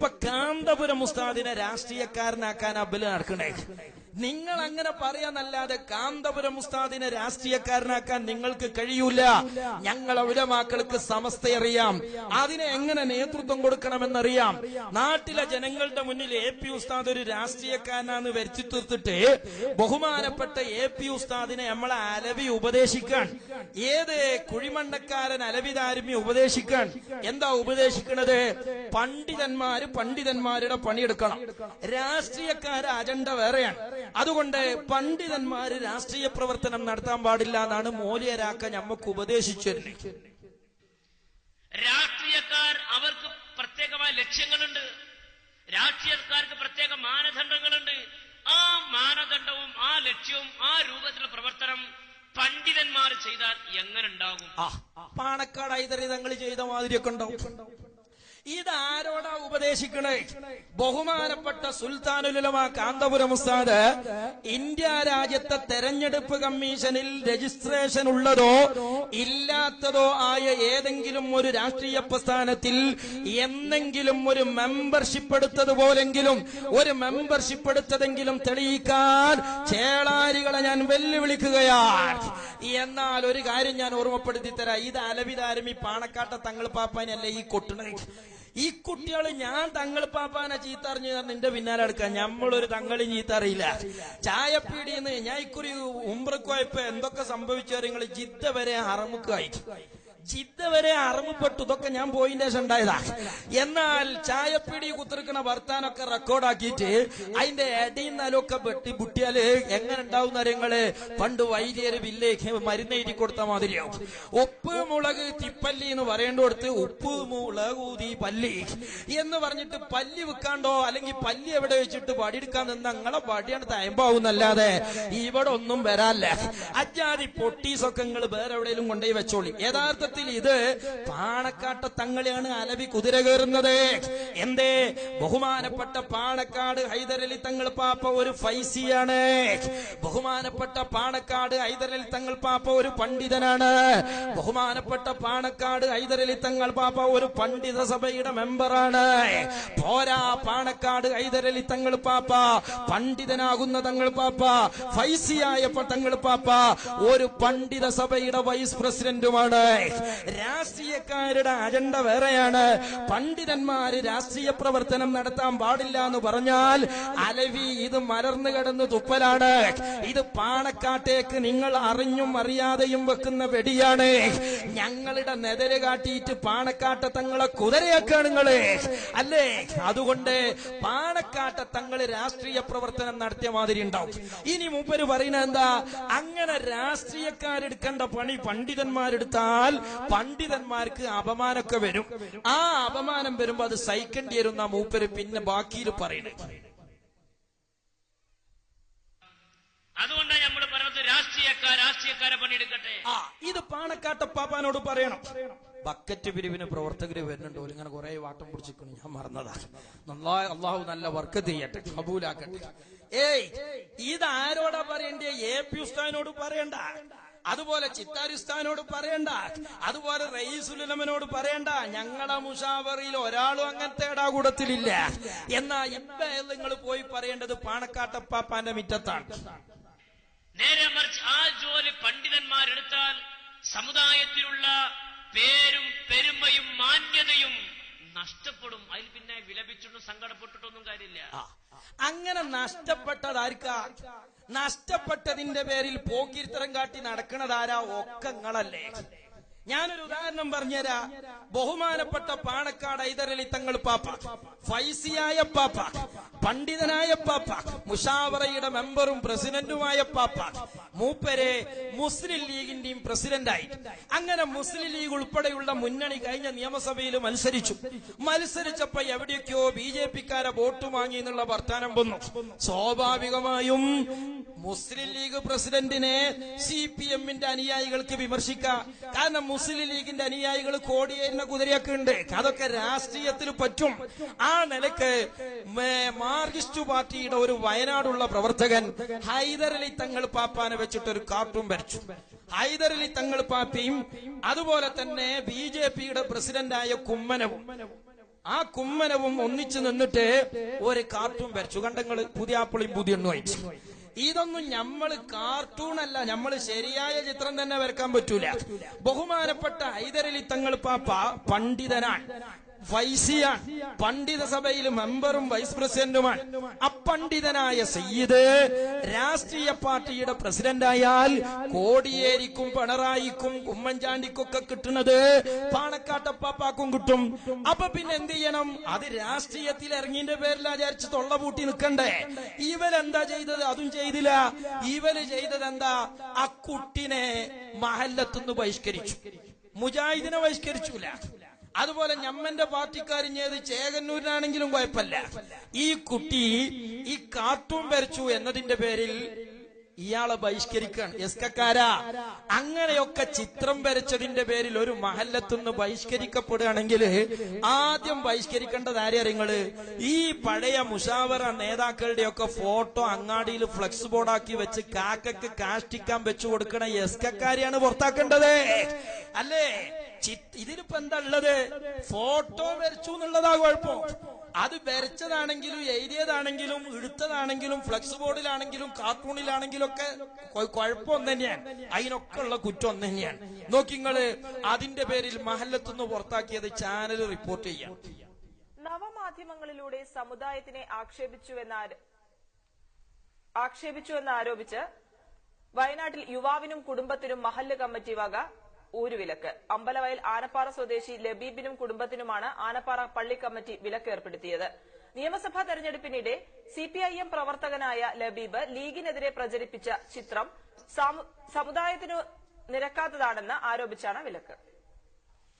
ഇപ്പൊ കാന്തപുരം മുസ്താദിനെ രാഷ്ട്രീയക്കാരനാക്കാൻ അബൽ നടക്കണേ. നിങ്ങൾ അങ്ങനെ പറയാന്നല്ലാതെ കാന്തപുരം മുസ്താദിനെ രാഷ്ട്രീയക്കാരനാക്കാൻ നിങ്ങൾക്ക് കഴിയൂല. ഞങ്ങളെ ഉലമാക്കൾക്ക് സമസ്ത അറിയാം. അതിനെ എങ്ങനെ നേതൃത്വം കൊടുക്കണമെന്നറിയാം. നാട്ടിലെ ജനങ്ങളുടെ മുന്നിൽ എ പി ഉസ്താദ് ഒരു രാഷ്ട്രീയക്കാരനാന്ന് വരച്ചു തീർത്തിട്ട് ബഹുമാനപ്പെട്ട എ പി ഉസ്താദിനെ നമ്മളെ അലവി ഉപദേശിക്കാൻ ഏത് കുഴിമണ്ണക്കാരൻ അലവിതാരുമി ഉപദേശിക്കാൻ എന്താ ഉപദേശിക്കണത്? പണ്ഡിതന്മാര് പണ്ഡിതന്മാരുടെ പണിയെടുക്കണം. രാഷ്ട്രീയക്കാരെ അജണ്ട വേറെയാണ്. അതുകൊണ്ട് പണ്ഡിതന്മാര് രാഷ്ട്രീയ പ്രവർത്തനം നടത്താൻ പാടില്ല എന്നാണ് മോലിയരാക്ക നമ്മക്ക് ഉപദേശിച്ചു രാഷ്ട്രീയക്കാർ അവർക്ക് പ്രത്യേകമായ ലക്ഷ്യങ്ങളുണ്ട്. രാഷ്ട്രീയക്കാർക്ക് പ്രത്യേക മാനദണ്ഡങ്ങളുണ്ട്. ആ മാനദണ്ഡവും ആ ലക്ഷ്യവും ആ രൂപത്തിലുള്ള പ്രവർത്തനം പണ്ഡിതന്മാർ ചെയ്താൽ എങ്ങനെ ഉണ്ടാകും പാണക്കാട് ഐതറി തങ്ങൾ ചെയ്ത മാതിരിയൊക്കെ ഉണ്ടാവും. ഇതാരോടാ ഉപദേശിക്കണേ? ബഹുമാനപ്പെട്ട സുൽത്താനുലമ കാന്തപുരം ഉസ്താദ് ഇന്ത്യ രാജ്യത്തെ തെരഞ്ഞെടുപ്പ് കമ്മീഷനിൽ രജിസ്ട്രേഷൻ ഉള്ളതോ ഇല്ലാത്തതോ ആയ ഏതെങ്കിലും ഒരു രാഷ്ട്രീയ പ്രസ്ഥാനത്തിൽ എന്നെങ്കിലും ഒരു മെമ്പർഷിപ്പ് എടുത്തതുപോലെങ്കിലും ഒരു മെമ്പർഷിപ്പ് എടുത്തതെങ്കിലും തെളിയിക്കാൻ ചേളാരികളെ ഞാൻ വെല്ലുവിളിക്കുകയാണ്. എന്നാൽ ഒരു കാര്യം ഞാൻ ഓർമ്മപ്പെടുത്തി തരാം ഇത് ഈ പാണക്കാട്ട തങ്ങൾ പാപ്പാനല്ലേ ഈ കൊട്ടണേ ഈ കുട്ടികൾ ഞാൻ തങ്ങൾ പാപ്പാനെ ചീത്ത അറിഞ്ഞു നിന്റെ പിന്നാലെ എടുക്കാം നമ്മളൊരു തങ്ങളി ചീത്ത അറിയില്ല ചായപ്പീടിന്ന് ഞാൻ ഇക്കുറി ഉമ്പ്രക്കുവായ്പ എന്തൊക്കെ സംഭവിച്ചു നിങ്ങൾ ജിദ്ദ വരെ ഹറമുക്കായി ജിദ്ദ വരെ അറമുപ്പെട്ടു ഇതൊക്കെ ഞാൻ പോയിന്റെ ശേഷം ഉണ്ടായതാ. എന്നാൽ ചായപ്പിടി കുത്തിരിക്കണ വർത്താനൊക്കെ റെക്കോർഡാക്കിയിട്ട് അതിന്റെ ഇടയിന്നാലൊക്കെ നിലൊക്കെ വെട്ടി ബുട്ടിയാൽ എങ്ങനെ ഉണ്ടാവും നിങ്ങൾ പണ്ട് വൈദ്യര് വില്ലേക്ക് മരുന്ന് എഴുതി കൊടുത്ത മാതിരിയാവും. ഉപ്പ് മുളക് തിപ്പല്ലി എന്ന് പറയേണ്ട കൊടുത്ത് ഉപ്പ് മുളക് ഊതി പല്ലി എന്ന് പറഞ്ഞിട്ട് പല്ലി വെക്കാണ്ടോ അല്ലെങ്കിൽ പല്ലി എവിടെ വെച്ചിട്ട് വടിയെടുക്കാൻ നിന്ന്? നിങ്ങളെ വടിയാണ് തയമ്പാവുന്നല്ലാതെ ഇവിടെ ഒന്നും വരാല്ലേ അജാതി പൊട്ടീസൊക്കെ നിങ്ങൾ വേറെ എവിടെയെങ്കിലും കൊണ്ടുപോയി വെച്ചോളി. യഥാർത്ഥത്തിൽ ഇത് പാണക്കാട്ട തങ്ങളെയാണ് അലവി കുതിര കയറുന്നത്. എന്തേ? ബഹുമാനപ്പെട്ട പാണക്കാട് ഹൈദരലി തങ്ങൾ പാപ്പ ഒരു ഫൈസിയാണ്. ബഹുമാനപ്പെട്ട പാണക്കാട് ഹൈദരലി തങ്ങൾ പാപ്പ ഒരു പണ്ഡിതനാണ്. ബഹുമാനപ്പെട്ട പാണക്കാട് ഹൈദരലി തങ്ങൾ പാപ്പ ഒരു പണ്ഡിത സഭയുടെ മെമ്പറാണ്. പോരാ പാണക്കാട് ഹൈദരലി തങ്ങൾ പാപ്പ. പണ്ഡിതനാകുന്ന തങ്ങൾ പാപ്പ. ഫൈസിയായ തങ്ങൾ പാപ്പ. ഒരു പണ്ഡിത സഭയുടെ വൈസ് പ്രസിഡന്റുമാണ്. രാഷ്ട്രീയക്കാരുടെ അജണ്ട വേറെയാണ്. പണ്ഡിതന്മാര് രാഷ്ട്രീയ പ്രവർത്തനം നടത്താൻ പാടില്ല എന്ന് പറഞ്ഞാൽ അലവി ഇത് മലർന്നു കിടന്ന് തുപ്പലാണ്. ഇത് പാണക്കാട്ടേക്ക് നിങ്ങൾ അറിഞ്ഞും അറിയാതെയും വെക്കുന്ന വെടിയാണ്. ഞങ്ങളുടെ നെതര് കാട്ടിയിട്ട് പാണക്കാട്ട തങ്ങളെ കുതിരയാക്കാണ് നിങ്ങൾ. അല്ലേ? അതുകൊണ്ട് പാണക്കാട്ട തങ്ങൾ രാഷ്ട്രീയ പ്രവർത്തനം നടത്തിയ മാതിരി ഉണ്ടാവും. ഇനി മൂപ്പര് പറയുന്നത് എന്താ? അങ്ങനെ രാഷ്ട്രീയക്കാരെടുക്കേണ്ട പണി പണ്ഡിതന്മാരെടുത്താൽ പണ്ഡിതന്മാർക്ക് അപമാനമൊക്കെ വരും. ആ അപമാനം വരുമ്പോ അത് സഹിക്കേണ്ടി വരുന്ന മൂപ്പര് പിന്നെ ബാക്കിയിൽ പറയുന്നത് അതുകൊണ്ടാണ് നമ്മൾ പറഞ്ഞത് രാഷ്ട്രീയക്കാർ രാഷ്ട്രീയക്കാരെ പണിയെടുക്കട്ടെ. ആ ഇത് പാണക്കാട്ടപ്പാപ്പാനോട് പറയണം. ബക്കറ്റ് പിരിവിന് പ്രവർത്തകർ വരുന്നുണ്ട്. ഇങ്ങനെ കുറെ വാട്ടം പിടിച്ചിരിക്കുന്നു. ഞാൻ മറന്നതാ. നന്നായി അള്ളാഹു നല്ല വർക്ക് ചെയ്യട്ടെ. കബൂലാക്കട്ടെ. ഏയ് ഇത് ആരോടാ പറയണ്ടേ? എ പി ഉസ്താദിനോട് പറയണ്ട. അതുപോലെ ചിത്താരിസ്ഥാനോട് പറയണ്ട. അതുപോലെ റയീസുലമനോട് പറയണ്ട. ഞങ്ങളുടെ മുഷാവറിയിൽ ഒരാളും അങ്ങനത്തെ ഇടാകൂടത്തിലില്ല. എന്നാ ഇപ്പൊ നിങ്ങൾ പോയി പറയേണ്ടത് പാണക്കാട്ടപ്പാപ്പാന്റെ മിറ്റത്താണ്. നേരെ മറിച്ച് ആ ജോലി പണ്ഡിതന്മാരെടുത്താൽ സമുദായത്തിലുള്ള പേരും പെരുമയും മാന്യതയും നഷ്ടപ്പെടും. അതിൽ പിന്നെ വിലപിച്ചിട്ടും സങ്കടപ്പെട്ടിട്ടൊന്നും കാര്യമില്ല. അങ്ങനെ നഷ്ടപ്പെട്ടതാർക്കാ? നഷ്ടപ്പെട്ടതിന്റെ പേരിൽ പോക്കിരിത്തരം കാട്ടി നടക്കണതാരാ? ഒക്കങ്ങളല്ലേ. ഞാനൊരു ഉദാഹരണം പറഞ്ഞുതരാ. ബഹുമാനപ്പെട്ട പാണക്കാട് ഐതരലി തങ്ങൾ പാപ്പ. ഫൈസിയായ പാപ്പ. പണ്ഡിതനായ പാപ്പ. മുഷാവറയുടെ മെമ്പറും പ്രസിഡന്റുമായ പാപ്പ. മൂപ്പരെ മുസ്ലിം ലീഗിന്റെയും പ്രസിഡന്റായി. അങ്ങനെ മുസ്ലിം ലീഗ് ഉൾപ്പെടെയുള്ള മുന്നണി കഴിഞ്ഞ നിയമസഭയിൽ മത്സരിച്ചു. മത്സരിച്ചപ്പോ എവിടെയൊക്കെയോ ബി ജെ പിക്കാരെ വോട്ട് വാങ്ങി എന്നുള്ള വർത്താനം വന്നു. സ്വാഭാവികമായും മുസ്ലിം ലീഗ് പ്രസിഡന്റിനെ സി പി എമ്മിന്റെ അനുയായികൾക്ക് വിമർശിക്കാം. കാരണം മുസ്ലിം ലീഗിന്റെ അനുയായികൾ കോടിയേരിന കുതിരയൊക്കെ ഉണ്ട്. അതൊക്കെ രാഷ്ട്രീയത്തിൽ പറ്റും. ആ നിലയ്ക്ക് മാർക്സിസ്റ്റ് പാർട്ടിയുടെ ഒരു വയനാടുള്ള പ്രവർത്തകൻ ഹൈദരലി തങ്ങൾ പാപ്പാനെ വെച്ചിട്ട് ഒരു കാർട്ടൂൺ വരച്ചു. ഹൈദരലി തങ്ങൾ പാപ്പയും അതുപോലെ തന്നെ ബി ജെ പിയുടെ പ്രസിഡന്റായ കുമ്മനവും. ആ കുമ്മനവും ഒന്നിച്ചു നിന്നിട്ട് ഒരു കാർട്ടൂൺ വരച്ചു. കണ്ടങ്ങൾ പുതിയ ആപ്പിളിയും പുതിയ എണ്ണുമായിട്ട് ഇതൊന്നും നമ്മൾ കാർട്ടൂൺ അല്ല ഞമ്മൾ ശരിയായ ചിത്രം തന്നെ വരക്കാൻ പറ്റൂല. ബഹുമാനപ്പെട്ട ഹൈദരലി തങ്ങൾ പാപ്പ പണ്ഡിതനാണ്. വൈസിയാണ് പണ്ഡിത സഭയിൽ മെമ്പറും വൈസ് പ്രസിഡന്റുമാണ്. അപ്പണ്ഡിതനായ സയ്യിദ് രാഷ്ട്രീയ പാർട്ടിയുടെ പ്രസിഡന്റായാൽ കോടിയേരിക്കും പിണറായിക്കും ഉമ്മൻചാണ്ടിക്കൊക്കെ കിട്ടുന്നത് പാണക്കാട്ടപ്പാപ്പാക്കും കിട്ടും. അപ്പൊ പിന്നെ എന്ത് ചെയ്യണം? അത് രാഷ്ട്രീയത്തിൽ ഇറങ്ങിന്റെ പേരിൽ വിചാരിച്ച് തൊള്ള പൂട്ടി നിൽക്കണ്ടേ? എന്താ ചെയ്തത്? അതും ചെയ്തില്ല. ഇവർ ചെയ്തത് എന്താ? ആ കുട്ടിനെ മഹല്ലത്തുനിന്ന് ബഹിഷ്കരിച്ചു. മുജാഹിദിനെ ബഹിഷ്കരിച്ചൂല. അതുപോലെ ഞമ്മന്റെ പാർട്ടിക്കാരിഞ്ഞത് ചേകന്നൂരിനാണെങ്കിലും കുഴപ്പമില്ല. ഈ കുട്ടി ഈ കാർട്ടൂൺ വരച്ചു എന്നതിന്റെ പേരിൽ ഇയാളെ ബഹിഷ്കരിക്കാൻ എസ്കക്കാരാ അങ്ങനെയൊക്കെ ചിത്രം വരച്ചതിന്റെ പേരിൽ ഒരു മഹല്ലത്തുനിന്ന് ബഹിഷ്കരിക്കപ്പെടുകയാണെങ്കിൽ ആദ്യം ബഹിഷ്കരിക്കേണ്ടത് ആരെയാ നിങ്ങൾ? ഈ പഴയ മുഷാവറ നേതാക്കളുടെയൊക്കെ ഫോട്ടോ അങ്ങാടിയിൽ ഫ്ലെക്സ് ബോർഡാക്കി വെച്ച് കാക്കക്ക് കാഷ്ടിക്കാൻ വെച്ചു കൊടുക്കണ എസ്കക്കാരെയാണ് പുറത്താക്കേണ്ടത്. അല്ലേ? ഇതിലിപ്പോ എന്താ ഉള്ളത്? ഫോട്ടോ വരച്ചു എന്നുള്ളതാ കുഴപ്പം. അത് വരച്ചതാണെങ്കിലും എഴുതിയതാണെങ്കിലും എടുത്തതാണെങ്കിലും ഫ്ലക്സ് ബോർഡിലാണെങ്കിലും കാർട്ടൂണിലാണെങ്കിലും ഒക്കെ കുഴപ്പം ഒന്ന് തന്നെയാണ്. അതിനൊക്കെ ഉള്ള കുറ്റം ഒന്ന് തന്നെയാണ്. നോക്കിങ്ങൾ അതിന്റെ പേരിൽ മഹല്ലത്തുനിന്ന് പുറത്താക്കിയത് ചാനൽ റിപ്പോർട്ട് ചെയ്യാം. നവമാധ്യമങ്ങളിലൂടെ സമുദായത്തിനെ ആക്ഷേപിച്ചുവെന്ന ആക്ഷേപിച്ചുവെന്ന് ആരോപിച്ച് വയനാട്ടിൽ യുവാവിനും കുടുംബത്തിനും മഹല്ല് കമ്മിറ്റി വക ഊരുവിലക്ക് അമ്പലവയൽ ആനപ്പാറ സ്വദേശി ലബീബിനും കുടുംബത്തിനുമാണ് ആനപ്പാറ പള്ളി കമ്മിറ്റി വിലക്ക് ഏർപ്പെടുത്തിയത്. നിയമസഭാ തെരഞ്ഞെടുപ്പിനിടെ സിപിഐഎം പ്രവർത്തകനായ ലബീബ് ലീഗിനെതിരെ പ്രചരിപ്പിച്ച ചിത്രം സമു- സമുദായത്തിനു നിരക്കാത്തതാണെന്ന് ആരോപിച്ചാണ് വിലക്ക്.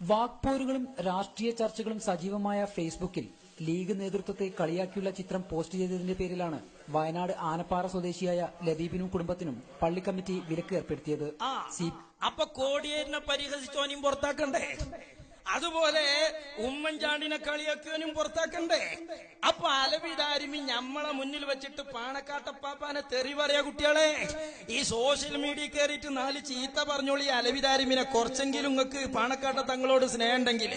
വാക്പോരുകളും രാഷ്ട്രീയ ചർച്ചകളും സജീവമായ ഫേസ്ബുക്കിൽ ലീഗ് നേതൃത്വത്തെ കളിയാക്കിയുള്ള ചിത്രം പോസ്റ്റ് ചെയ്തതിന്റെ പേരിലാണ് വയനാട് ആനപ്പാറ സ്വദേശിയായ ലബീബിനും കുടുംബത്തിനും പള്ളി കമ്മിറ്റി വിലക്ക് ഏർപ്പെടുത്തിയത്. അപ്പൊ കോടിയേരിനെ പരിഹസിച്ചോനും പുറത്താക്കണ്ടേ? അതുപോലെ ഉമ്മൻചാണ്ടിനെ കളിയാക്കിയവനും പുറത്താക്കണ്ടേ? അപ്പൊ അലവിതാരിമി ഞമ്മളെ മുന്നിൽ വെച്ചിട്ട് പാണക്കാട്ടപ്പാപ്പാനെ തെറി പറയാ കുട്ടികളെ. ഈ സോഷ്യൽ മീഡിയ കയറിയിട്ട് നാല് ചീത്ത പറഞ്ഞോളി അലവിതാരുമിനെ കുറച്ചെങ്കിലും നിങ്ങൾക്ക് പാണക്കാട്ട തങ്ങളോട് സ്നേഹം ഉണ്ടെങ്കിൽ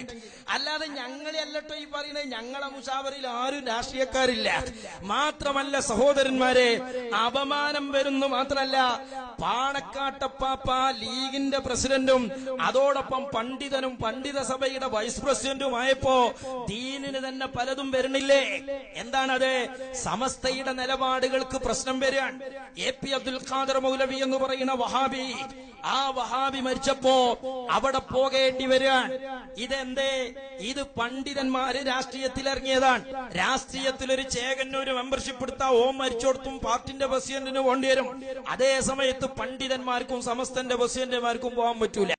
അല്ലാതെ ഞങ്ങളെ അല്ലട്ടോ ഈ പറയുന്നത്. ഞങ്ങളെ മുഷാവറിൽ ആരും രാഷ്ട്രീയക്കാരില്ല. മാത്രമല്ല സഹോദരന്മാരെ അപമാനം വരുന്നു മാത്രമല്ല പാണക്കാട്ടപ്പാപ്പ ലീഗിന്റെ പ്രസിഡന്റും അതോടൊപ്പം പണ്ഡിതനും പണ്ഡിത സഭയുടെ വൈസ് പ്രസിഡന്റുമായപ്പോ ദീനിന് തന്നെ പലതും വരുന്നില്ലേ? എന്താണത്? സമസ്തയുടെ നിലപാടുകൾക്ക് പ്രശ്നം വരാൻ എ പി അബ്ദുൽ ഖാദർ മൗലവി എന്ന് പറയുന്ന വഹാബി ആ വഹാബി മരിച്ചപ്പോ അവിടെ പോകേണ്ടി വരാൻ. ഇതെന്തേ? ഇത് പണ്ഡിതന്മാര് രാഷ്ട്രീയത്തിൽ ഇറങ്ങിയതാണ് രാഷ്ട്രീയത്തിൽ ഒരു ചേകന്നൂര് മെമ്പർഷിപ്പ് എടുത്താ ഓം മരിച്ചോടത്തും പാർട്ടിന്റെ പ്രസിഡന്റിന് വേണ്ടി വരും. അതേ സമയത്ത് പണ്ഡിതന്മാർക്കും സമസ്തന്റെ പ്രസിഡന്റുമാർക്കും പോകാൻ പറ്റൂല.